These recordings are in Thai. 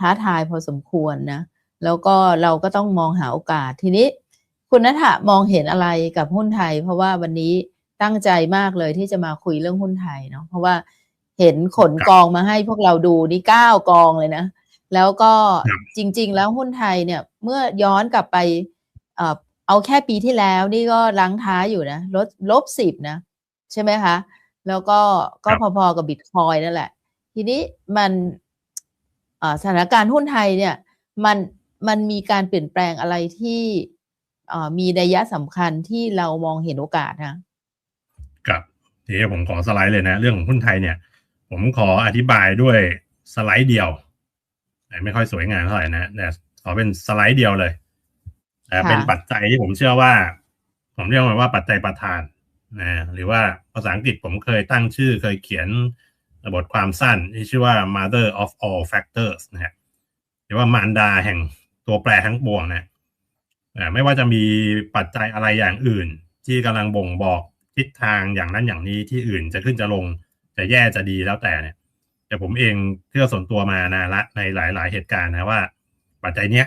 ท้าทายพอสมควรนะแล้วก็เราก็ต้องมองหาโอกาสทีนี้ คุณนัทะมองเห็นอะไรกับหุ้นไทย เพราะว่าวันนี้ตั้งใจมากเลยที่จะมาคุยเรื่องหุ้นไทยเนาะเพราะว่าเห็นขนกองมาให้พวกเราดูนี่เก้ากองเลยนะ แล้วก็จริง ๆ แล้วหุ้นไทยเนี่ยเมื่อย้อนกลับไปเอ่อเอาแค่ปีที่แล้วนี่ก็ลังท้ายอยู่นะลดลบสิบนะ ใช่ไหมคะ แล้วก็ก็พอๆกับบิตคอยนั่นแหละ ทีนี้มัน สถานการณ์หุ้นไทยเนี่ยมันมันมีการเปลี่ยนแปลงอะไรที่มีนัยสำคัญที่เรามองเห็นโอกาสนะครับเดี๋ยวผมขอสไลด์เลยนะ เรื่องของหุ้นไทยเนี่ย ผมขออธิบายด้วยสไลด์เดียว ไม่ค่อยสวยงามเท่าไหร่นะแต่ขอเป็นสไลด์เดียวเลยแต่เป็นปัจจัยที่ผมเชื่อว่า ผมเรียกมันว่าปัจจัยประธานนะหรือว่าภาษาอังกฤษผมเคยตั้งชื่อเคยเขียน บทความสั้นที่ชื่อว่า mother of all factors นะฮะหรือว่ามารดาแห่งตัวแปรทั้งปวงนะไม่ว่าจะมีปัจจัยอะไรอย่างอื่น ที่กำลังบ่งบอกทิศทางอย่างนั้นอย่างนี้ที่อื่นจะขึ้นจะลงจะแย่จะดีแล้วแต่เนี่ย แต่ผมเองเชื่อส่วนตัวมานาละในหลาย ๆ เหตุการณ์นะว่า ปัจจัยเนี้ย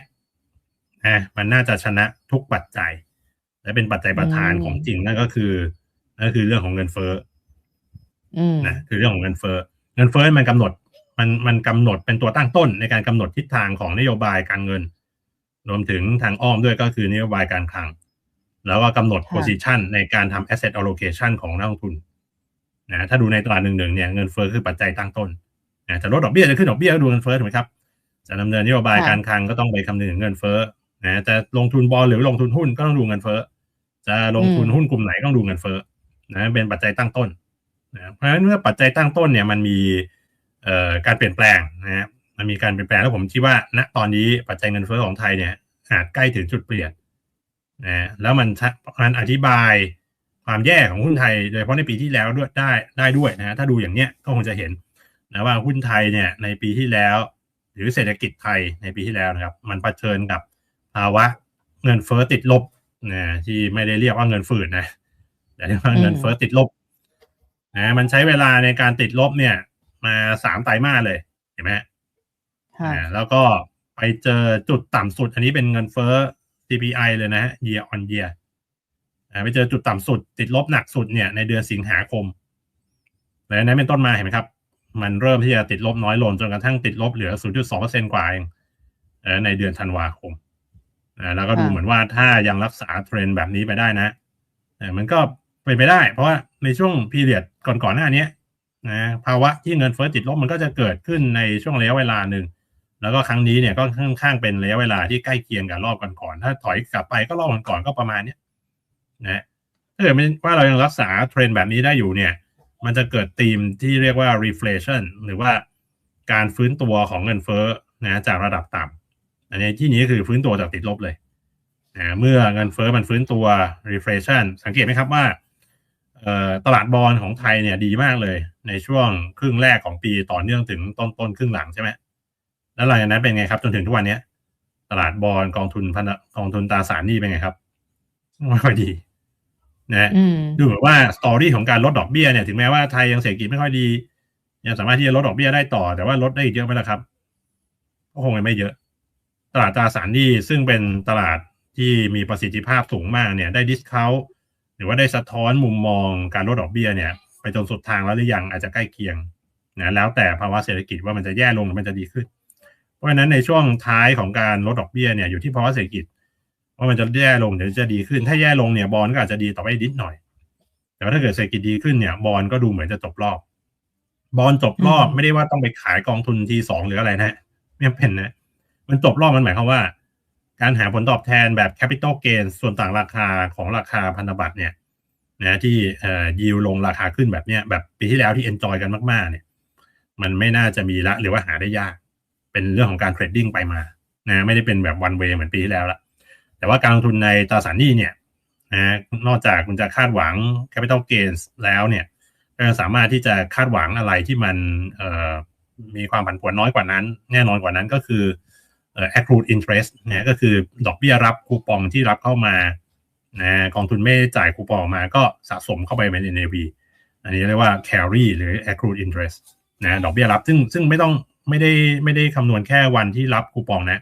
นะมันน่าจะชนะทุกปัจจัย และเป็นปัจจัยประธานของจริงนั่นก็คือนั่นคือเรื่องของเงินเฟ้อ นะคือเรื่องของเงินเฟ้อเงินเฟ้อมันกำหนด มันมันกำหนดเป็นตัวตั้งต้นในการกำหนดทิศทางของนโยบายการเงิน รวมถึงทางอ้อมด้วยก็คือนโยบายการคลัง แล้วก็กำหนด position ในการทำ asset allocation ของนักลงทุนนะถ้าดูในตลาดหนึ่งหนึ่งเนี่ยเงินเฟ้อคือปัจจัยตั้งต้นนะจะลดดอกเบี้ยจะขึ้นดอกเบี้ยก็ดูเงินเฟ้อถูกไหมครับจะดำเนินนโยบายการคลังก็ต้องไปคำนึงถึงเงินเฟ้อนะจะลงทุนบอลหรือลงทุนหุ้นก็ต้องดูเงินเฟ้อจะลงทุนหุ้นกลุ่มไหนก็ต้องดูเงินเฟ้อนะเป็นปัจจัยตั้งต้น นะเพราะฉะนั้นเมื่อปัจจัยตั้งต้นเนี่ยมันมีการเปลี่ยนแปลงนะฮะมันมีการเปลี่ยนแปลงแล้วผมคิดว่าณตอนนี้ปัจจัยเงินเฟ้อของไทยเนี่ยอาจใกล้ถึงจุดเปลี่ยนนะแล้วมันมันอธิบายความแย่ของหุ้นไทยโดยเฉพาะในปีที่แล้วด้วยได้ได้ด้วยนะถ้าดูอย่างเนี้ยก็คงจะเห็นนะว่าหุ้นไทยเนี่ยในปีที่แล้ว หรือเศรษฐกิจไทยในปีที่แล้วนะครับมันเผชิญกับภาวะเงินเฟ้อติดลบนะที่ไม่ได้เรียกว่าเงินฝืดนะแต่เรียกว่าเงินเฟ้อติดลบ นะมันใช้เวลาในการติดลบเนี่ย มาสามไตรมาสเลย เห็นไหมแล้วก็ไปเจอจุดต่ำสุด อันนี้เป็นเงินเฟ้อ CPI เลยนะ year on year ไปเจอจุดต่ำสุด ติดลบหนักสุดเนี่ยในเดือนสิงหาคมแล้วนั้นเป็นต้นมาเห็นไหมครับ มันเริ่มที่จะติดลบน้อยลงจนกระทั่งติดลบเหลือ 0.2%กว่าเองในเดือนธันวาคมแล้วก็ดูเหมือนว่าถ้ายังรักษาเทรนแบบนี้ไปได้นะมันก็ เป็นไปได้ เพราะว่าในช่วงพีเรียดก่อนๆหน้านี้นะภาวะที่เงินเฟ้อติดลบมันก็จะเกิดขึ้นในช่วงระยะเวลาหนึ่งแล้วก็ครั้งนี้เนี่ยก็ค่อนข้างเป็นระยะเวลาที่ใกล้เคียงกับรอบก่อนๆถ้าถอยกลับไปก็รอบก่อนๆก็ประมาณเนี้ยนะถ้าเกิดว่าเรายังรักษาเทรนแบบนี้ได้อยู่เนี่ย มันจะเกิดธีมที่เรียกว่า reflation หรือว่าการฟื้นตัวของเงินเฟ้อนะจากระดับต่ำอันนี้ที่นี้คือฟื้นตัวจากติดลบเลยนะเมื่อเงินเฟ้อมันฟื้นตัว reflation สังเกตไหมครับว่า ตลาดบอลของไทยเนี่ยดีมากเลย ในช่วงครึ่งแรกของปีต่อเนื่องถึงต้นต้นครึ่งหลังใช่ไหมแล้วหลังจากนั้นเป็นไงครับ จนถึงทุกวันนี้ตลาดบอลกองทุนพันกองทุนตราสารหนี้เป็นไงครับไม่ค่อยดีนะดูเหมือนว่าสตอรี่ของการลดดอกเบี้ยเนี่ยถึงแม้ว่าไทยยังเศรษฐกิจไม่ค่อยดียังสามารถที่จะลดดอกเบี้ยได้ต่อ แต่ว่าลดได้อีกเยอะไหมล่ะครับก็คงไม่เยอะ ตลาดตราสารหนี้ซึ่งเป็นตลาดที่มีประสิทธิภาพสูงมากเนี่ย ได้ดิสคาวห รือว่าได้สะท้อนมุมมองการลดดอกเบี้ยเนี่ย ไปจนสุดทางแล้วหรือยังอาจจะใกล้เคียงนะแล้วแต่ภาวะเศรษฐกิจว่ามันจะแย่ลงหรือมันจะดีขึ้น เพราะฉะนั้นในช่วงท้ายของการลดดอกเบี้ยเนี่ยอยู่ที่ภาวะเศรษฐกิจว่ามันจะแย่ลงหรือจะดีขึ้น ถ้าแย่ลงเนี่ยบอลก็อาจจะดีต่อไปนิดหน่อย แต่ว่าถ้าเกิดเศรษฐกิจดีขึ้นเนี่ยบอลก็ดูเหมือนจะจบรอบบอลจบรอบไม่ได้ว่าต้องไปขายกองทุนทีสองหรืออะไรนะไม่เป็นนะมันจบรอบมันหมายความว่า การหาผลตอบแทนแบบ capital gain ส่วนต่างราคาของราคาพันธบัตรเนี่ยนะที่เอ่อยิวลงราคาขึ้นแบบเนี้ยแบบปีที่แล้วที่ enjoy กันมากๆ เนี่ย มันไม่น่าจะมีละหรือว่าหาได้ยาก เป็นเรื่องของการเทรดดิ้งไปมานะไม่ได้เป็นแบบวันเวเหมือนปีที่แล้วละแต่ว่าการลงทุนในตราสารหนี้เนี่ยนะนอกจากคุณจะคาดหวัง capital gains แล้วเนี่ยก็สามารถที่จะคาดหวังอะไรที่มันเอ่อมีความผันผวนน้อยกว่านั้น แน่นอนกว่านั้นก็คือ accrued interest นะก็คือดอกเบี้ยรับคูปองที่รับเข้ามานะกองทุนไม่จ่ายคูปองมาก็สะสมเข้าไปใน NAV อันนี้เรียกว่า carry หรือ accrued interest นะดอกเบี้ยรับซึ่งซึ่งไม่ต้องไม่ได้ไม่ได้คำนวณแค่วันที่รับคูปองนะ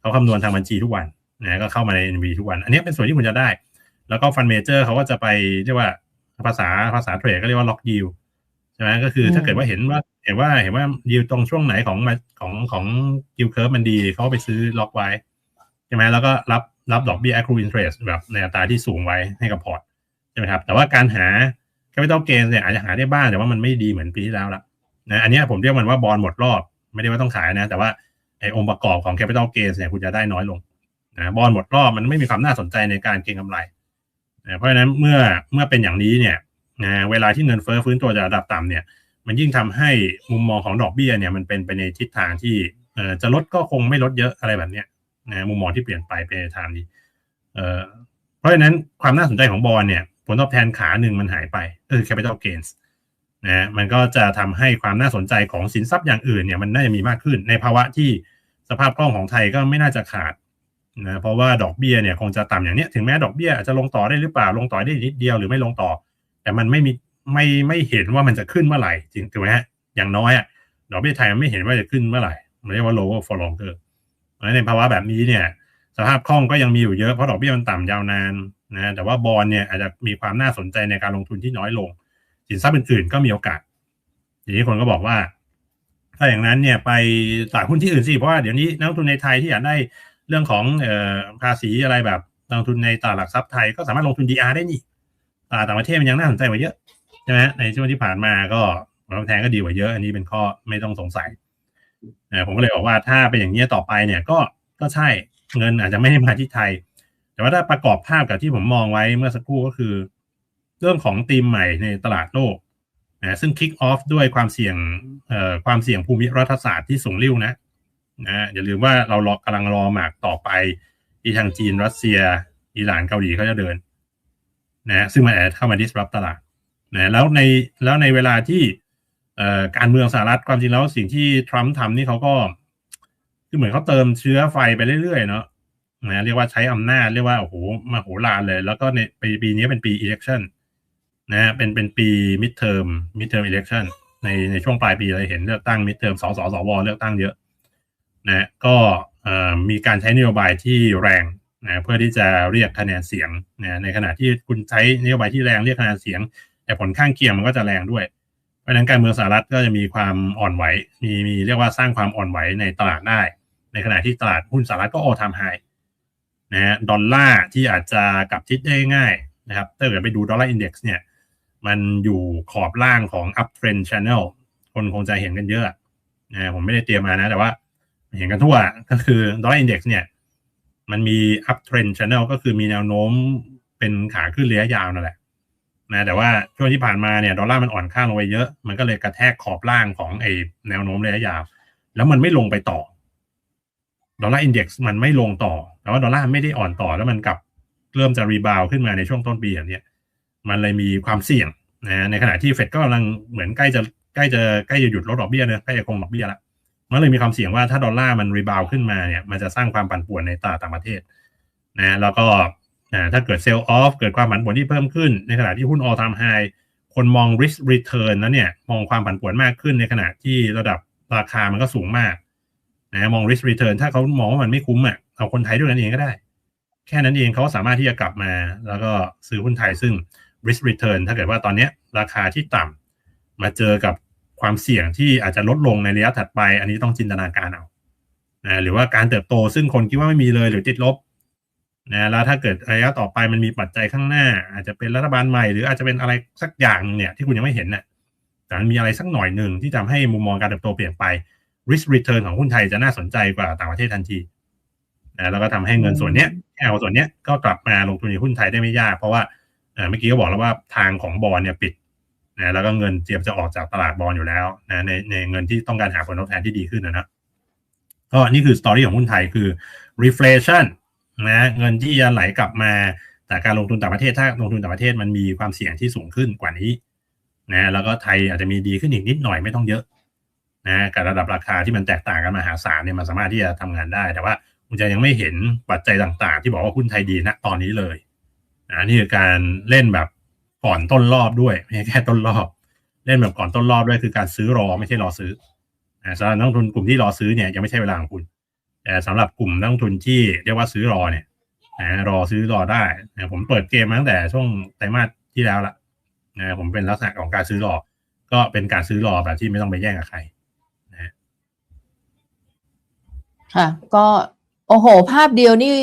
เขาคำนวณทางบัญชีทุกวันนะก็เข้ามาใน NV ทุกวัน อันนี้เป็นส่วนที่คุณจะได้ แล้วก็ฟันเมเจอร์เขาก็จะไปเรียกว่าภาษาภาษาเทรดก็เรียกว่าล็อกยิวใช่ไหมก็คือถ้าเกิดว่าเห็นว่า เห็นว่าเห็นว่ายิวตรงช่วงไหนของของของยิวเคิร์ฟมันดีเขาไปซื้อล็อกไว้ใช่ไหมแล้วก็รับรับดอกเบี้ย accrued interest แบบในอัตราที่สูงไว้ให้กับพอร์ตใช่ไหมครับ แต่ว่าการหา capital gain เนี่ยอาจจะหาได้บ้างแต่ว่ามันไม่ดีเหมือนปีที่แล้วละนะอันนี้ผมเรียกมันว่าบอลหมดรอบ ไม่ได้ว่าต้องขายนะ แต่ว่าไอ้องค์ประกอบของ capital gain เนี่ยคุณจะได้น้อยลงนะบอลหมดรอบมันไม่มีความน่าสนใจในการเก็งกำไรนะเพราะฉะนั้นเมื่อเมื่อเป็นอย่างนี้เนี่ยนะเวลาที่เงินเฟ้อฟื้นตัวจากระดับต่ำเนี่ย มันยิ่งทำให้มุมมองของดอกเบี้ยเนี่ยมันเป็นไปในทิศทางที่เอ่อจะลดก็คงไม่ลดเยอะอะไรแบบเนี้ยนะมุมมองที่เปลี่ยนไปไปในทางนี้เอ่อเพราะฉะนั้นความน่าสนใจของบอลเนี่ย ผลตอบแทนขาหนึ่งมันหายไปก็คือ capital gains นะมันก็จะทำให้ความน่าสนใจของสินทรัพย์อย่างอื่นเนี่ยมันน่าจะมีมากขึ้น ในภาวะที่สภาพคล่องของไทยก็ไม่น่าจะขาดนะเพราะว่าดอกเบี้ยเนี่ยคงจะต่ำอย่างเนี้ยถึงแม้ดอกเบี้ยอาจจะลงต่อได้หรือเปล่าลงต่อได้นิดเดียวหรือไม่ลงต่อ แต่มันไม่มี ไม่ไม่เห็นว่ามันจะขึ้นเมื่อไหร่จริงถูกไหมฮะอย่างน้อยอะดอกเบี้ยไทยมันไม่เห็นว่าจะขึ้นเมื่อไหร่มันเรียกว่า lower for longer เพราะฉะนั้นในภาวะแบบนี้เนี่ย สภาพคล่องก็ยังมีอยู่เยอะเพราะดอกเบี้ยมันต่ำยาวนานนะแต่ว่าบอลเนี่ยอาจจะมีความน่าสนใจในการลงทุนที่น้อยลง สินทรัพย์อื่นๆก็มีโอกาสทีนี้คนก็บอกว่า ถ้าอย่างนั้นเนี่ยไปตลาดหุ้นที่อื่นสิเพราะว่าเดี๋ยวนี้นักลงทุนในไทยที่อยากได้เรื่องของเอ่อภาษีอะไรแบบลงทุนในตลาดหลักทรัพย์ไทยก็สามารถลงทุน DR ได้นี่ตลาดต่างประเทศมันยังน่าสนใจกว่าเยอะ ใช่ไหมในช่วงที่ผ่านมาก็ผลตอบแทนก็ดีกว่าเยอะ อันนี้เป็นข้อไม่ต้องสงสัยเออผมก็เลยบอกว่าถ้าเป็นอย่างนี้ต่อไปเนี่ยก็ก็ใช่เงินอาจจะไม่ได้มาที่ไทย แต่ว่าถ้าประกอบภาพกับที่ผมมองไว้เมื่อสักครู่ก็คือ เรื่องของธีมใหม่ในตลาดโลกนะซึ่งคิกออฟด้วยความเสี่ยงเอ่อความเสี่ยงภูมิรัฐศาสตร์ที่สูงริ่วนะนะอย่าลืมว่าเรารอกำลังรอหมากต่อไป ที่ทางจีนรัสเซีย อิหร่านเกาหลีเขาจะเดินนะซึ่งมันอาจจะเข้ามา disrupt ตลาด นะแล้วในแล้วในเวลาที่การเมืองสหรัฐความจริงแล้วสิ่งที่ทรัมป์ทำนี่เขาก็ คือเหมือนเขาเติมเชื้อไฟไปเรื่อยๆเนาะนะเรียกว่าใช้อำนาจเรียกว่าโอ้โหมาโหฬารเลย แล้วก็ในปีปีนี้เป็นปี election นะเป็นเป็นปี mid term mid term election ในในช่วงปลายปีเราเห็นเลือกตั้ง mid term สสสวเลือกตั้งเยอะนะก็มีการใช้นโยบายที่แรงนะเพื่อที่จะเรียกคะแนนเสียงนะในขณะที่คุณใช้นโยบายที่แรงเรียกคะแนนเสียง แต่ผลข้างเคียงมันก็จะแรงด้วย เพราะนั้นการเมืองสหรัฐก็จะมีความอ่อนไหว มีมีเรียกว่าสร้างความอ่อนไหวในตลาดได้ ในขณะที่ตลาดหุ้นสหรัฐก็โอทามไฮนะฮะดอลลาร์ที่อาจจะกลับทิศได้ง่ายนะครับถ้าเกิดไปดูดอลลาร์อินเด็กซ์เนี่ยมันอยู่ขอบล่างของ up trend channel คนคงจะเห็นกันเยอะนะผมไม่ได้เตรียมมานะ แต่ว่าเห็นกันทั่วก็คือดอลลาร์อินเด็กซ์เนี่ยมันมี up trend channel ก็คือมีแนวโน้มเป็นขาขึ้นระยะยาวนั่นแหละ นะแต่ว่าช่วงที่ผ่านมาเนี่ยดอลลาร์มันอ่อนค่าลงไปเยอะ มันก็เลยกระแทกขอบล่างของไอ้แนวโน้มระยะยาว แล้วมันไม่ลงไปต่อดอลลาร์อินเด็กซ์มันไม่ลงต่อแต่ว่าดอลลาร์ไม่ได้อ่อนต่อแล้วมันกลับเริ่มจะรีบาวขึ้นมาในช่วงต้นปีอย่างเนี้ยมันเลยมีความเสี่ยงนะในขณะที่เฟดก็กำลังเหมือนใกล้จะใกล้จะใกล้จะหยุดลดดอกเบี้ยเนะใกล้จะคงดอกเบี้ยละมันเลยมีความเสี่ยงว่าถ้าดอลลาร์มันรีบาวขึ้นมาเนี่ยมันจะสร้างความปั่นป่วนในตลาดต่างประเทศนะแล้วก็ ถ้าเกิดเซลล์ออฟเกิดความผันผวนที่เพิ่มขึ้น ในขณะที่หุ้น all time high คนมอง risk return นั้นเนี่ยมองความผันผวนมากขึ้นในขณะที่ระดับราคามันก็สูงมากนะมอง risk return ถ้าเขามองว่ามันไม่คุ้มอะเอาคนไทยด้วยกันเองก็ได้ แค่นั้นเองเขาสามารถที่จะกลับมา แล้วก็ซื้อหุ้นไทยซึ่ง risk return ถ้าเกิดว่าตอนนี้ราคาที่ต่ำมาเจอกับความเสี่ยงที่อาจจะลดลงในระยะถัดไป อันนี้ต้องจินตนาการเอานะหรือว่าการเติบโตซึ่งคนคิดว่าไม่มีเลยหรือติดลบ นะแล้วถ้าเกิดระยะต่อไปมันมีปัจจัยข้างหน้า อาจจะเป็นรัฐบาลใหม่หรืออาจจะเป็นอะไรสักอย่างเนี่ยที่คุณยังไม่เห็นนะ่ะแต่มันมีอะไรสักหน่อยหนึ่งที่ทำให้มุมมองการเติบโตเปลี่ยนไป risk return ของหุ้นไทยจะน่าสนใจกว่าต่างประเทศทันทีนะแล้วก็ทำให้เงินส่วนเนี้ยแอลส่วนเนี้ยก็กลับมาลงทุนในหุ้นไทยได้ไม่ยาก เพราะว่าเมื่อกี้ก็บอกแล้วว่าทางของบอลเนี่ยปิดนะแล้วก็เงินเตรียมจะออกจากตลาดบอลอยู่แล้วนะในในเงินที่ต้องการหาผลตอบแทนที่ดีขึ้นนะนะก็นี่คือสตอรี่ของหุ้นไทยคือ reflation นะเงินที่จะไหลกลับมา แต่การลงทุนต่างประเทศถ้าลงทุนต่างประเทศมันมีความเสี่ยงที่สูงขึ้นกว่านี้นะแล้วก็ไทยอาจจะมีดีขึ้นอีกนิดหน่อยไม่ต้องเยอะนะกับระดับราคาที่มันแตกต่างกันมหาศาลเนี่ยมันสามารถที่จะทำงานได้ แต่ว่าคุณจะยังไม่เห็นปัจจัยต่างๆ ที่บอกว่าหุ้นไทยดีณตอนนี้เลยนะนี่คือการเล่นแบบก่อนต้นรอบด้วยไม่ใช่แค่ต้นรอบ เล่นแบบก่อนต้นรอบด้วยคือการซื้อรอไม่ใช่รอซื้ออ่าสำหรับนักลงทุนกลุ่มที่รอซื้อเนี่ยยังไม่ใช่เวลาของคุณ แต่สำหรับกลุ่มนักลงทุนที่เรียกว่าซื้อรอเนี่ยนะรอซื้อรอได้นะผมเปิดเกมมาตั้งแต่ช่วงไตรมาสที่แล้วละนะผมเป็นลักษณะของการซื้อรอ ก็เป็นการซื้อรอแบบที่ไม่ต้องไปแย่งกับใครค่ะ ก็โอ้โห ภาพเดียวนี่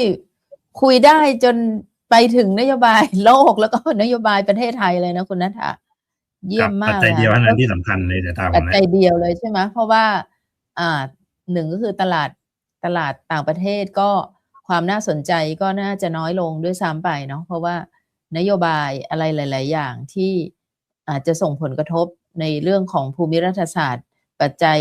คุยได้จนไปถึงนโยบายโลกแล้วก็นโยบายประเทศไทยเลยนะคุณนัทะเยี่ยมมากปัจจัยเดียวเท่านั้นที่สำคัญเลยแต่ตามผปัจมนะจัยเดียวเลยใช่ไหมเพราะว่า อ่าหนึ่งก็คือตลาด ตลาดต่างประเทศก็ความน่าสนใจก็น่าจะน้อยลงด้วยซ้ำไปเนาะเพราะว่านโยบายอะไรหลาย ๆ อย่างที่อาจจะส่งผลกระทบในเรื่องของภูมิรัฐศาสตร์ ปัจจัย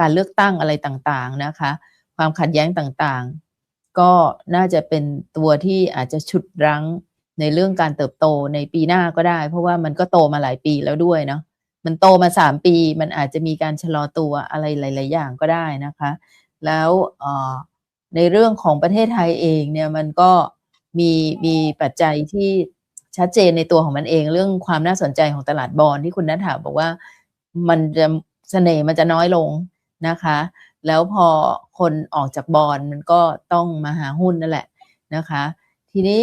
การเลือกตั้งอะไรต่าง ๆ นะคะ ความขัดแย้งต่างๆ ก็น่าจะเป็นตัวที่อาจจะฉุดรั้งในเรื่องการเติบโตในปีหน้าก็ได้ เพราะว่ามันก็โตมาหลายปีแล้วด้วยเนาะมันโตมาสามปี มันอาจจะมีการชะลอตัวอะไรหลาย ๆ อย่างก็ได้นะคะ แล้วในเรื่องของประเทศไทยเองเนี่ยมันก็มีมีปัจจัยที่ชัดเจนในตัวของมันเอง เรื่องความน่าสนใจของตลาดบอลที่คุณนัทถาบอกว่ามันจะเสน่ห์มันจะน้อยลงนะคะ แล้วพอคนออกจากบอลมันก็ต้องมาหาหุ้นนั่นแหละนะคะ ทีนี้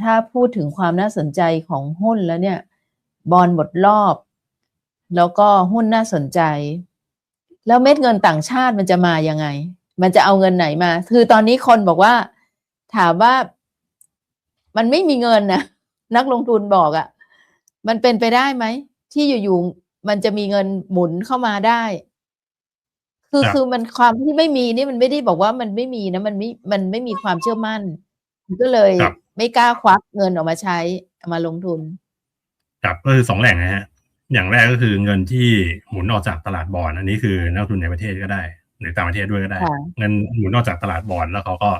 ถ้าพูดถึงความน่าสนใจของหุ้นแล้วเนี่ยบอลหมดรอบ แล้วก็หุ้นน่าสนใจ แล้วเม็ดเงินต่างชาติมันจะมายังไง มันจะเอาเงินไหนมา คือตอนนี้คนบอกว่า ถามว่ามันไม่มีเงินนะนักลงทุนบอกอะ่ะ มันเป็นไปได้ไหม ที่อยู่ๆมันจะมีเงินหมุนเข้ามาได้ คือครับคือมันความที่ไม่มีนี่มันไม่ได้บอกว่ามันไม่มีนะมันไม่มันไม่มีความเชื่อมั่นมันก็เลยครับไม่กล้าควักเงินออกมาใช้เอามาลงทุนครับก็คือสองแหล่งนะฮะ อย่างแรกก็คือเงินที่หมุนออกจากตลาดบอลอันนี้คือนักลงทุนในประเทศก็ได้ หรือต่างประเทศด้วยก็ได้ค่ะเงินหมุนออกจากตลาดบอลแล้วเขาก็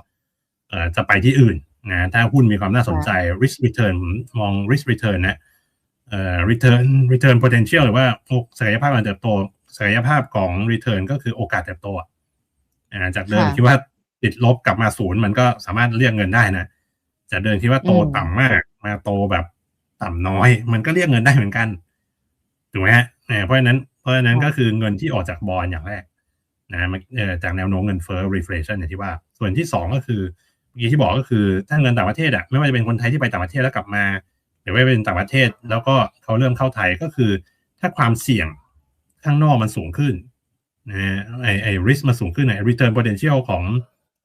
เอ่อจะไปที่อื่นนะถ้าหุ้นมีความน่าสนใจ risk return ผมมอง risk return นะเอ่อ return return potential หรือว่าโอกศักยภาพการเติบโตศักยภาพของ return ก็คือโอกาสเติบโตอะอ่าจากเดิมค่ะคิดว่าติดลบกลับมาศูนย์มันก็สามารถเรียกเงินได้นะจากเดิมคิดว่าโตอืมต่ำมาก มาโตแบบต่ำน้อย มันก็เรียกเงินได้เหมือนกัน ถูกไหมฮะเออเพราะฉะนั้นเพราะฉะนั้นก็คือเงินที่ออกจากบอลอย่างแรกนะมันเอ่อจากแนวโน้มเงินเฟ้อ reflation อย่างที่ว่า ส่วนที่สองก็คือเมื่อกี้ที่บอกก็คือถ้าเงินต่างประเทศอะไม่ว่าจะเป็นคนไทยที่ไปต่างประเทศแล้วกลับมาหรือว่าเป็นต่างประเทศ แล้วก็เขาเริ่มเข้าไทยก็คือ ถ้าความเสี่ยงข้างนอกมันสูงขึ้นนะฮะไอไอ risk มันสูงขึ้นไอ return potential ของ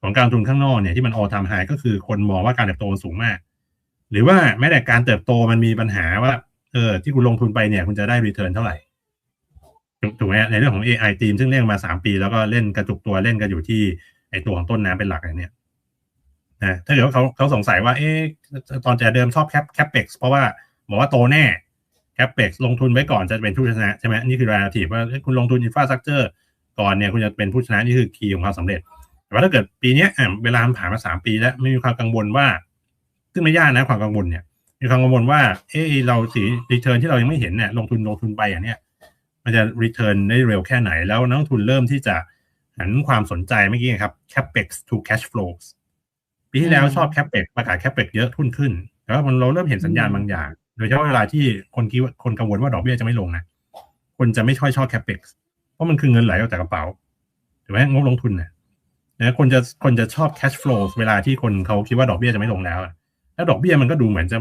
ของการลงทุนข้างนอกเนี่ยที่มัน all time high ก็คือคนมองว่าการเติบโตมันสูงมาก หรือว่าแม้แต่การเติบโตมันมีปัญหาว่า เออที่คุณลงทุนไปเนี่ยคุณจะได้ return เท่าไหร่ถูกไหมในเรื่องของ AI ทีมซึ่งเล่นมาสามปี แล้วก็เล่นกระจุกตัวเล่นกันอยู่ที่ไอตัวของต้นน้ำเป็นหลักอันเนี่ยนะถ้าเกิดว่าเขาเขาสงสัยว่า เอ๊ะตอนจะเดิมชอบแคปแคปเปกเพราะว่าบอกว่าโตแน่แคปเปกลงทุนไว้ก่อนจะเป็นผู้ชนะใช่ไหมนี่คือ relative ว่าคุณลงทุนอินฟราสตรักเจอร์ก่อนเนี่ยคุณจะเป็นผู้ชนะนี่คือคีย์ของความสำเร็จ แต่ว่าถ้าเกิดปีนี้อะเวลาผ่านมาสามปีแล้วไม่มีความกังวลว่า ซึ่งไม่ยากนะความกังวลเนี่ย มีความกังวลว่า เอ๊ะเราสีรีเทิร์นที่เรายังไม่เห็นเนี่ยลงทุนลงทุนไปอย่างเนี้ยมันจะ return ได้เร็วแค่ไหนแล้วนักลงทุนเริ่มที่จะหันความสนใจเมื่อกี้ครับ capex to cash flows ปีที่แล้วอืมชอบ capex ประกาศ capex เยอะทุนขึ้นแต่ว่ามันเราเริ่มเห็นสัญญาณอืมบางอย่าง โดยเฉพาะเวลาที่คนคิดว่าคนกังวลว่าดอกเบี้ยจะไม่ลงนะคนจะไม่ค่อยชอบ capex เพราะมันคือเงินไหลออกจากกระเป๋าถูกไหมงบลงทุนเนี่ยนะคนจะคนจะชอบ cash flow เวลาที่คนเขาคิดว่าดอกเบี้ยจะไม่ลงแล้วอะ แล้วดอกเบี้ยมันก็ดูเหมือนจะ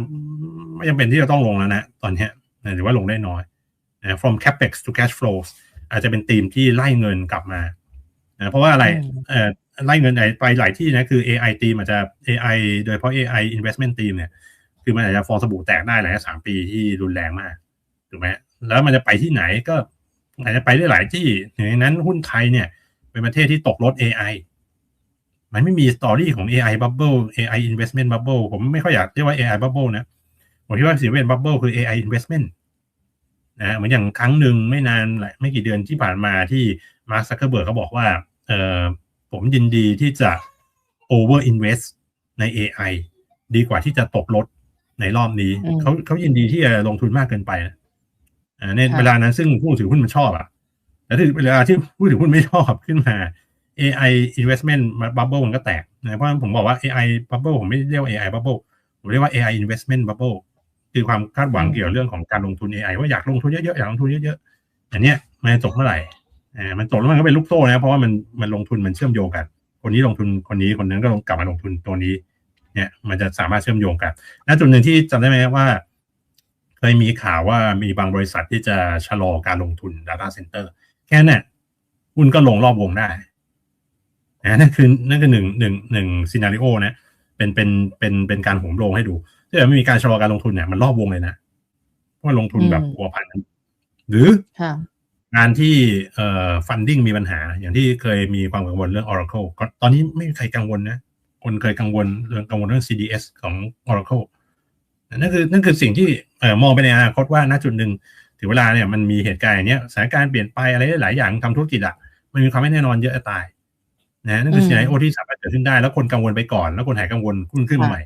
ไม่จำเป็นที่จะต้องลงแล้วนะ ตอนเนี้ยนะหรือว่าลงได้น้อยนะ from capex to cash flows อาจจะเป็นธีมที่ไล่เงินกลับมานะเพราะว่าอะไรอืมเอ่อไล่เงินไปหลายที่นะคือ AI ธีมอาจจะ AI โดยเฉพาะ AI investment ธีมเนี่ย คือมันอาจจะฟองสบู่แตกได้หลายสามปีที่รุนแรงมากถูกไหมแล้วมันจะไปที่ไหนก็อาจจะไปได้หลายที่หนึ่งในนั้นหุ้นไทยเนี่ย เป็นประเทศที่ตกรถ AI มันไม่มีสตอรี่ของ AI bubble AI investment bubble ผมไม่ค่อยอยากเรียกว่า AI bubble นะ ผมคิดว่าสิ่งที่เป็น bubble คือ AI investment นะเหมือนอย่างครั้งหนึ่งไม่นานหลายไม่กี่เดือนที่ผ่านมาที่มาร์คซักเคอร์เบิร์กเขาบอกว่าเออผมยินดีที่จะ over invest ใน AI ดีกว่าที่จะตกรถในรอบนี้อืมเขาเขายินดีที่จะลงทุนมากเกินไปนะอ่าในค่ะเวลานั้นซึ่งผู้ถือหุ้นมันชอบอะแต่ถึงเวลาที่ผู้ถือหุ้นไม่ชอบขึ้นมา AI investment bubble มันก็แตกนะเพราะฉะนั้นผมบอกว่า AI bubble ผมไม่เรียกว่า AI bubble ผมเรียกว่า AI investment bubble คือความคาดหวังอืมเกี่ยวกับเรื่องของการลงทุน AI ว่าอยากลงทุนเยอะๆอยากลงทุนเยอะๆอันเนี้ยมันจะจบเมื่อไหร่อ่ามันจบแล้วมันก็เป็นลูกโซ่นะเพราะว่ามันมันลงทุนมันเชื่อมโยงกัน คนนี้ลงทุนคนนี้คนนั้นก็ลงกลับมาลงทุนตัวนี้ เนี่ย มันจะสามารถเชื่อมโยงกันณจุดหนึ่งที่จำได้ไหมว่าเคยมีข่าวว่ามีบางบริษัทที่จะชะลอการลงทุน Data Center แค่นั้นหุ้นก็ลงรอบวงได้ นะนั่นคือนั่นคือหนึ่งหนึ่งหนึ่งซีนารีโอนะเป็นเป็นเป็นเป็นการโหมโรงให้ดูถ้าเกิดไม่มีการชะลอการลงทุนเนี่ยมันรอบวงเลยนะเพราะว่าลงทุนแบบหัวพันหรือค่ะงานที่เอ่อ funding มีปัญหา อย่างที่เคยมีความกังวลเรื่อง Oracle ก็ตอนนี้ไม่มีใครกังวลนะ คนเคยกังวลเรื่องกังวลเรื่อง CDS ของ Oracle นั่นคือนั่นคือสิ่งที่เอ่อมองไปในอนาคตว่าณจุดหนึ่งถึงเวลาเนี่ยมันมีเหตุการณ์อย่างเนี้ยสถานการณ์เปลี่ยนไปอะไรหลายอย่างทำธุรกิจอะมันมีความไม่แน่นอนเยอะจะตาย นะนั่นคือสิ่งที่โอที่สามารถเกิดขึ้นได้ แล้วคนกังวลไปก่อน แล้วคนหายกังวลขึ้นขึ้นมาใหม่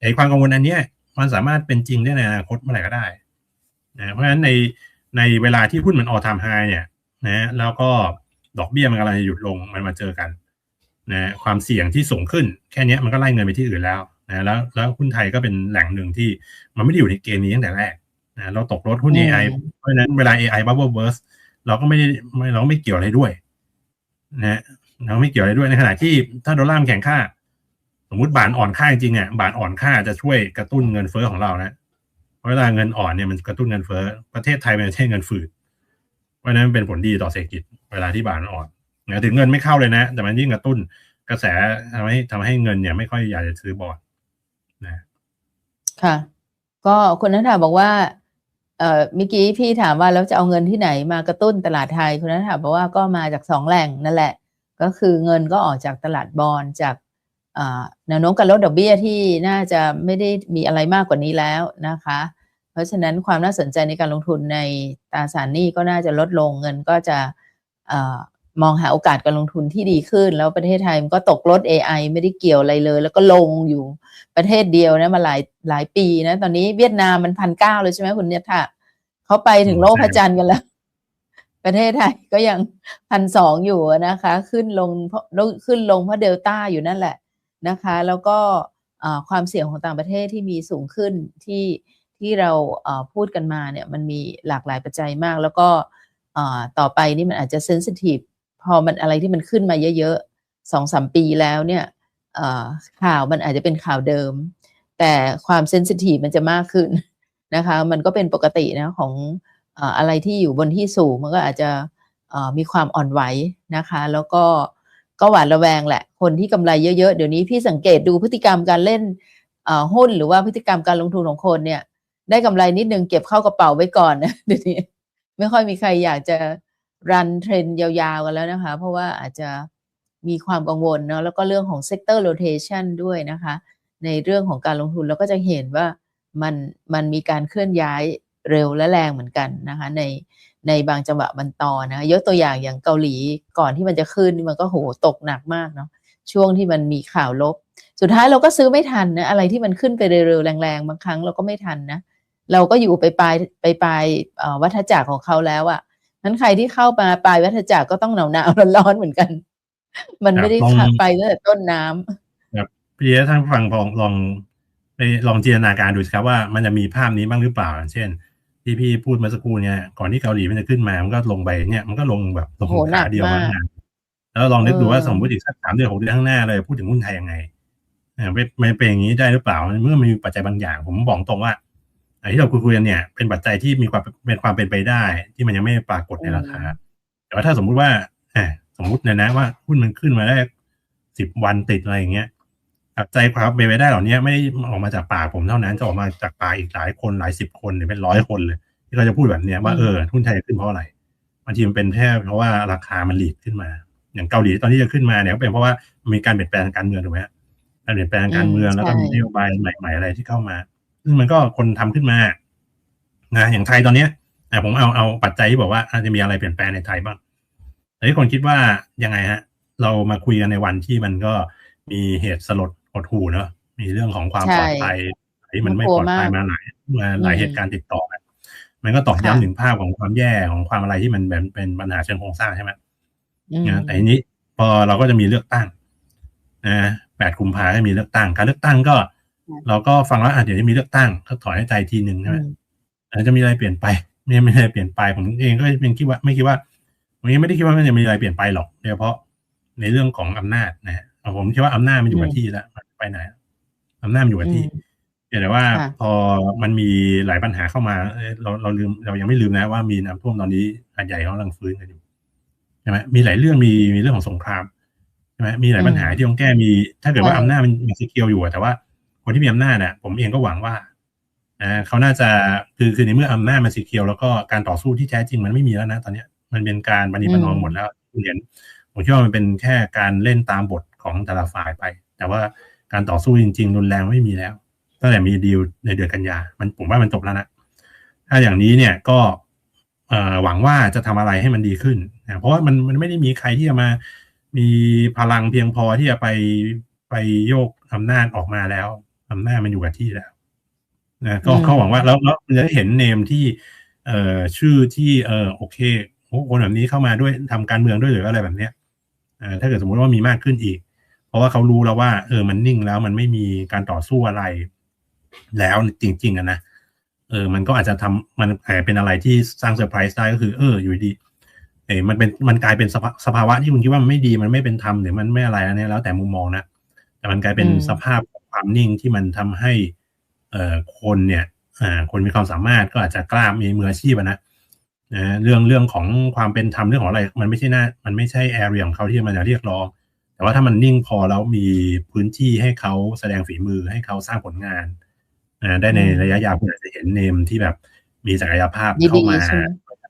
ไอ้ความกังวลอันเนี้ยมันสามารถเป็นจริงได้ในอนาคตเมื่อไหร่ก็ได้นะเพราะฉะนั้นในในเวลาที่หุ้นมันออทามไฮเนี่ยนะแล้วก็ดอกเบี้ยมันกำลังจะหยุดลงมันมาเจอกันนะความเสี่ยงที่สูงขึ้น แค่นี้มันก็ไล่เงินไปที่อื่นแล้วนะแล้วแล้วหุ้นไทยก็เป็นแหล่งหนึ่งที่มันไม่ได้อยู่ในเกณฑ์นี้ตั้งแต่แรกนะเราตกรถหุ้น AI เพราะฉะนั้นเวลา AI bubble burst เราก็ไม่ได้ไม่เราไม่เกี่ยวอะไรด้วยนะ เราไม่เกี่ยวอะไรด้วยในขณะที่ถ้าดอลลาร์แข็งค่า สมมติบาทอ่อนค่าจริงๆอะบาทอ่อนค่าจะช่วยกระตุ้นเงินเฟ้อของเรานะเวลาเงินอ่อนเนี่ยมันกระตุ้นเงินเฟ้อประเทศไทยเป็นประเทศเงินฝืดเพราะนั้นเป็นผลดีต่อเศรษฐกิจเวลาที่บาทอ่อนนะถึงเงินไม่เข้าเลยนะ แต่มันยิ่งกระตุ้นกระแสทำให้ทำให้เงินเนี่ยไม่ค่อยอยากจะซื้อบอลนะค่ะ ก็คุณนัทธาบอกว่าเอ่อเมื่อกี้พี่ถามว่าแล้วจะเอาเงินที่ไหนมากระตุ้นตลาดไทยคุณนัทธาบอกว่าก็มาจากสองแหล่งนั่นแหละ ก็คือเงินก็ออกจากตลาดบอลจากแนวโน้มการลดดอกเบี้ยที่น่าจะไม่ได้มีอะไรมากกว่านี้แล้วนะคะ เพราะฉะนั้นความน่าสนใจในการลงทุนในตราสารหนี้ก็น่าจะลดลงเงินก็จะอมองหาโอกาสการลงทุนที่ดีขึ้น แล้วประเทศไทยมันก็ตกรถ AI ไม่ได้เกี่ยวอะไรเลย แล้วก็ลงอยู่ประเทศเดียวนะมาหลายหลายปีนะ ตอนนี้เวียดนามมันพันเก้าเลยใช่ไหมคุณเนี่ยถ้าเขาไปถึงโลกพระจันทร์กันแล้ว ประเทศไทยก็ยังพันสองอยู่นะคะ ขึ้นลงเพราะขึ้นลงเพราะเดลต้าอยู่นั่นแหละนะคะ แล้วก็ความเสี่ยงของต่างประเทศที่มีสูงขึ้นที่ที่เราพูดกันมาเนี่ยมันมีหลากหลายปัจจัยมาก แล้วก็ต่อไปนี่มันอาจจะเซนซิทีฟพอมันอะไรที่มันขึ้นมาเยอะๆสองสามปีแล้วเนี่ยข่าวมันอาจจะเป็นข่าวเดิม แต่ความเซนซิทีฟมันจะมากขึ้นนะคะ มันก็เป็นปกตินะของ อะไรที่อยู่บนที่สูงมันก็อาจจะมีความอ่อนไหวนะคะ แล้วก็ก็หวาดระแวงแหละ คนที่กำไรเยอะๆ เดี๋ยวนี้พี่สังเกตดูพฤติกรรมการเล่นหุ้นหรือว่าพฤติกรรมการลงทุนของคนเนี่ย ได้กำไรนิดนึงเก็บเข้ากระเป๋าไว้ก่อนนะเดี๋ยวนี้ไม่ค่อยมีใครอยากจะรันเทรนยาวๆกันแล้วนะคะ เพราะว่าอาจจะมีความกังวลเนาะแล้วก็เรื่องของ sector rotation ด้วยนะคะ ในเรื่องของการลงทุนเราก็จะเห็นว่ามันมันมีการเคลื่อนย้าย เร็วและแรงเหมือนกันนะคะในในบางจังหวะมันต่อนะยกตัวอย่างอย่างเกาหลีก่อนที่มันจะขึ้นมันก็โหตกหนักมากเนาะช่วงที่มันมีข่าวลบ สุดท้ายเราก็ซื้อไม่ทันนะอะไรที่มันขึ้นไปเร็วๆแรงๆบางครั้งเราก็ไม่ทันนะเราก็อยู่ไปปลายไปปลายวัฏจักรของเขาแล้วอะนั้นใครที่เข้ามาปลายวัฏจักรก็ต้องหนาวหนาวร้อนๆเหมือนกัน มันไม่ได้ไปตั้งแต่ต้นน้ำครับพี่ท่านฟังลองลองไปลองจินตนาการดูครับว่ามันจะมีภาพนี้บ้างหรือเปล่า เช่น ที่พี่พูดเมื่อสักครู่เนี่ยก่อนที่เกาหลีมันจะขึ้นมามันก็ลงไปเนี่ยมันก็ลงแบบลงขาเดียวมากแล้วลองนึกดูว่าสมมติอีกสักสามเดือนหกเดือนข้างหน้าเลยพูดถึงหุ้นไทยยังไงไม่เป็นอย่างนี้ได้หรือเปล่า เมื่อมีปัจจัยบางอย่าง ผมบอกตรงว่าที่เราคุยกันเนี่ย เป็นปัจจัยที่มีความเป็นความเป็นไปได้ ที่มันยังไม่ปรากฏในราคาแต่ว่าถ้าสมมุติว่าสมมุติเนี่ยนะว่าหุ้นมันขึ้นมาได้สิบวันติดอะไรอย่างเงี้ย ปัจจัยความเป็นไปได้เหล่านี้ไม่ได้ออกมาจากปากผมเท่านั้นจะออกมาจากปากอีกหลายคนหลายสิบคนหรือเป็นร้อยคนเลย ที่เขาจะพูดแบบเนี้ยว่าเออหุ้นไทยขึ้นเพราะอะไรบางทีมันเป็นแค่เพราะว่าราคามันหลีดขึ้นมา อย่างเกาหลีตอนที่จะขึ้นมาเนี่ยก็เป็นเพราะว่ามีการเปลี่ยนแปลงการเมืองถูกไหมการเปลี่ยนแปลงการเมืองแล้วก็มีนโยบายใหม่ ๆ อะไรที่เข้ามา ซึ่งมันก็คนทำขึ้นมานะอย่างไทยตอนเนี้ยผมเอาเอาปัจจัยที่บอกว่าอาจจะมีอะไรเปลี่ยนแปลงในไทยบ้างแต่ที่คนคิดว่ายังไงฮะ เรามาคุยกันในวันที่มันก็มีเหตุสลด หดหูเนาะมีเรื่องของความปลอดภัยที่มันไม่ปลอดภัยมาหลายมาหลายเหตุการณ์ติดต่อกันมันก็ตอกย้ำถึงภาพของความแย่ของความอะไรที่มันแบบเป็นปัญหาเชิงโครงสร้างใช่ไหมนะแต่ทีนี้พอเราก็จะมีเลือกตั้งนะแปดกุมภาจะมีเลือกตั้งการเลือกตั้งก็ เราก็ฟังแล้วเดี๋ยวจะมีเลือกตั้งก็ถอยให้ใจทีหนึ่งใช่ไหมอาจจะมีอะไรเปลี่ยนไปไม่ไม่ได้เปลี่ยนไปผมเองก็เป็นคิดว่า ไม่คิดว่าผมยังไม่ได้คิดว่ามันจะมีอะไรเปลี่ยนไปหรอกโดยเฉพาะในเรื่องของอำนาจนะฮะผมคิดว่าอำนาจมันอยู่กับที่แล้วมัน ไปไหนอำนาจมันอยู่กับที่อืมแต่ว่าค่ะพอมันมีหลายปัญหาเข้ามาเอ้ยเราเราลืมเรายังไม่ลืมนะว่ามีน้ำท่วมตอนนี้หาดใหญ่เขากำลังฟื้นกันอยู่ใช่ไหมมีหลายเรื่องมีมีเรื่องของสงครามใช่ไหมมีหลายปัญหาที่ต้องแก้มี ถ้าเกิดว่าใช่อำนาจมันมันสเกียวอยู่อะแต่ว่าคนที่มีอำนาจน่ะ ผมเองก็หวังว่าอ่าเขาน่าจะคือคือในเมื่ออำนาจมันสเกียวแล้วก็การต่อสู้ที่แท้จริงมันไม่มีแล้วนะตอนเนี้ยมันเป็นการบันิประนอมหมดแล้วคุณเห็นผมคิดว่ามันเป็นแค่การเล่นตามบทของแต่ละฝ่ายไป แต่ว่า การต่อสู้จริง ๆ รุนแรงไม่มีแล้วตั้งแต่มีดีลในเดือนกันยา มันผมว่ามันจบแล้วนะ ถ้าอย่างนี้เนี่ยก็เอ่อหวังว่าจะทำอะไรให้มันดีขึ้นนะเพราะว่ามันมันไม่ได้มีใครที่จะมามีพลังเพียงพอที่จะไปไปโยกอำนาจออกมาแล้วอำนาจมันอยู่กับที่แล้วนะก็อืมก็หวังว่าแล้วแล้วเราจะได้เห็นเนมที่ เอ่อชื่อที่เออโอเคโอ้คนแบบนี้เข้ามาด้วยทำการเมืองด้วยหรืออะไรแบบเนี้ยเอ่อถ้าเกิดสมมุติว่ามีมากขึ้นอีก เพราะว่าเขารู้แล้วว่า เออมันนิ่งแล้วมันไม่มีการต่อสู้อะไร แล้วจริง ๆอะนะเออ มันก็อาจจะทำมันอาจจะเป็นอะไรที่สร้างเซอร์ไพรส์ได้ก็คือเอออยู่ดีเออมันเป็นมันกลายเป็นสภาสภาวะที่คุณคิดว่ามันไม่ดีมันไม่เป็นธรรมหรือมันไม่อะไรอันนี้แล้วแต่มุมมองนะแต่มันกลายเป็นอืมสภาพของความนิ่งที่มันทำให้ เอ่อคนเนี่ยอ่าคนมีความสามารถก็อาจจะกล้ามีมืออาชีพอะนะนะเรื่องเรื่องของความเป็นธรรมเรื่องของอะไร มันไม่ใช่หน้ามันไม่ใช่แอเรียของเขาที่มันจะเรียกร้อง แต่ว่าถ้ามันนิ่งพอแล้วมีพื้นที่ให้เขาแสดงฝีมือให้เขาสร้างผลงานอ่าได้ในอืมระยะยาวคุณอาจจะเห็นเนมที่แบบมีศักยภาพดีๆเข้ามาใช่ไหม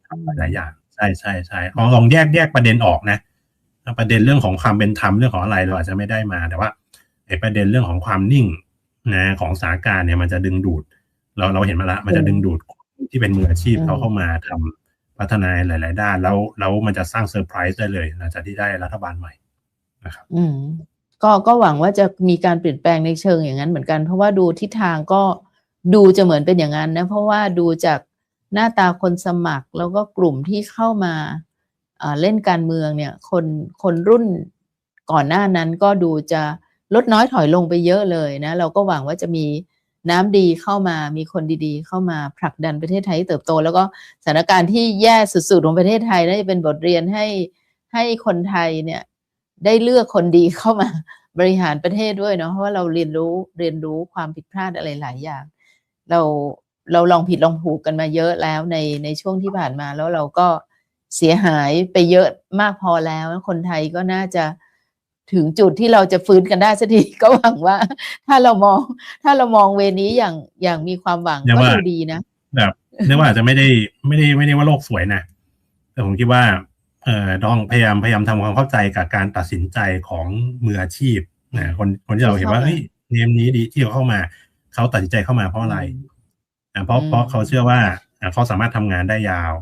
ทำหลายอย่างใช่ใช่ใช่ลองลองแยกแยกประเด็นออกนะประเด็นเรื่องของความเป็นธรรมเรื่องของอะไรเราอาจจะไม่ได้มา แต่ว่าไอ้ประเด็นเรื่องของความนิ่งนะของสถานการณ์เนี่ยมันจะดึงดูด เราเราเห็นมาละ มันจะดึงดูดคนที่เป็นมืออาชีพอืมเขาเข้ามาทำพัฒนาหลาย ๆ ด้าน แล้วแล้วมันจะสร้างเซอร์ไพรส์ได้เลยหลังจากที่ได้รัฐบาลใหม่ อืมก็ก็หวังว่าจะมีการเปลี่ยนแปลงในเชิงอย่างนั้นเหมือนกัน เพราะว่าดูทิศทางก็ดูจะเหมือนเป็นอย่างนั้นนะ เพราะว่าดูจากหน้าตาคนสมัครแล้วก็กลุ่มที่เข้ามาเล่นการเมืองเนี่ยคนคนรุ่นก่อนหน้านั้นก็ดูจะลดน้อยถอยลงไปเยอะเลยนะ เราก็หวังว่าจะมีน้ำดีเข้ามามีคนดีๆ เข้ามาผลักดันประเทศไทยให้เติบโต แล้วก็สถานการณ์ที่แย่สุดๆของประเทศไทยน่าจะเป็นบทเรียนให้ให้คนไทยเนี่ย ได้เลือกคนดีเข้ามาบริหารประเทศด้วยเนาะเพราะว่าเราเรียนรู้เรียนรู้ความผิดพลาดอะไรหลายอย่าง เราเราลองผิดลองถูกกันมาเยอะแล้วในในช่วงที่ผ่านมาแล้วเราก็เสียหายไปเยอะมากพอแล้ว คนไทยก็น่าจะถึงจุดที่เราจะฟื้นกันได้สักทีก็หวังว่า ถ้าเรามอง ถ้าเรามองเวนี้อย่างอย่างมีความหวังอย่าก็ว่าดูดีนะแบบเรียกว่าอาจจะไม่ได้ไม่ได้ไม่ได้ว่าโลกสวยนะ แต่ผมคิดว่า เอ่อต้องพยายามพยายามทำความเข้าใจกับการตัดสินใจของมืออาชีพนะคนคนที่เราเห็นว่าที่เข้ามาเฮ้ยเนมนี้ดีที่เขาเข้ามาเขาตัดสินใจเข้ามาเพราะอะไรนะเพราะอืมเพราะเขาเชื่อว่าอะเขาสามารถทำงานได้ยาว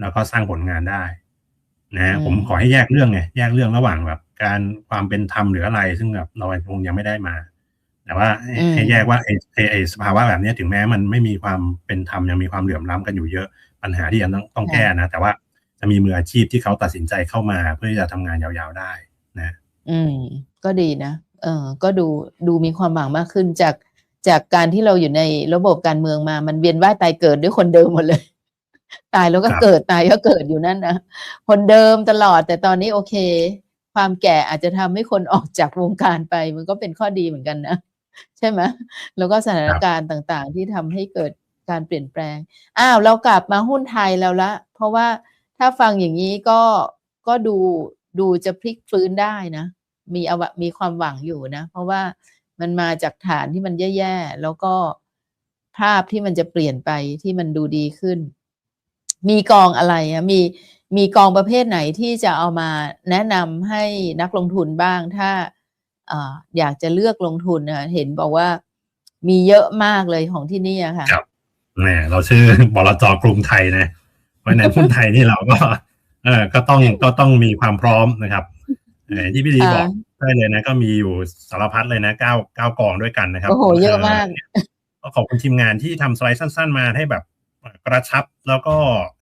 แล้วก็สร้างผลงานได้นะผมขอให้แยกเรื่องไงแยกเรื่องระหว่างแบบการความเป็นธรรมหรืออะไร ซึ่งแบบเราคงยังไม่ได้มา แต่ว่าให้อืมให้แยกว่าไอ้ไอ้ไอ้สภาวะแบบเนี้ยถึงแม้มันไม่มีความเป็นธรรมยังมีความเหลื่อมล้ำกันอยู่เยอะปัญหาที่ยังต้องต้องแก้นะแต่ว่า จะมีมืออาชีพที่เขาตัดสินใจเข้ามา เพื่อที่จะทำงานยาวๆได้นะ อืม ก็ดีนะเออก็ดูดูมีความหวังมากขึ้นจากจากการที่เราอยู่ในระบบการเมืองมา มันเวียนว่ายตายเกิดด้วยคนเดิมหมดเลย ตายแล้วก็เกิดตายก็เกิดอยู่นั่นนะคนเดิมตลอด แต่ตอนนี้โอเค ความแก่อาจจะทำให้คนออกจากวงการไป มันก็เป็นข้อดีเหมือนกันนะใช่ไหมแล้วก็สถานการณ์ต่างๆ ที่ทำให้เกิดการเปลี่ยนแปลงอ้าวเรากลับมาหุ้นไทยแล้วละ เพราะว่า ถ้าฟังอย่างนี้ก็ก็ดูดูจะพลิกฟื้นได้นะ มีอามีความหวังอยู่นะ เพราะว่ามันมาจากฐานที่มันแย่ๆ แล้วก็ภาพที่มันจะเปลี่ยนไปที่มันดูดีขึ้น มีกองอะไรอะมีมีกองประเภทไหนที่จะเอามาแนะนำให้นักลงทุนบ้าง ถ้าออยากจะเลือกลงทุนนะเห็นบอกว่ามีเยอะมากเลยของที่นี่อะค่ะ ครับแหมเราชื่อบลจกรุงไทยนะ ราะฉะนั้นหุ้นไทยนี่เราก็ เออก็ต้องก็ต้องมีความพร้อมนะครับเออที่พี่ดีบอกได้เลยนะก็มีอยู่สารพัดเลยนะเก้าเก้ากองด้วยกันนะครับโอ้โหเยอะมากก็ขอบคุณทีมงานที่ทำสไลด์สั้น ๆ มาให้แบบกระชับแล้วก็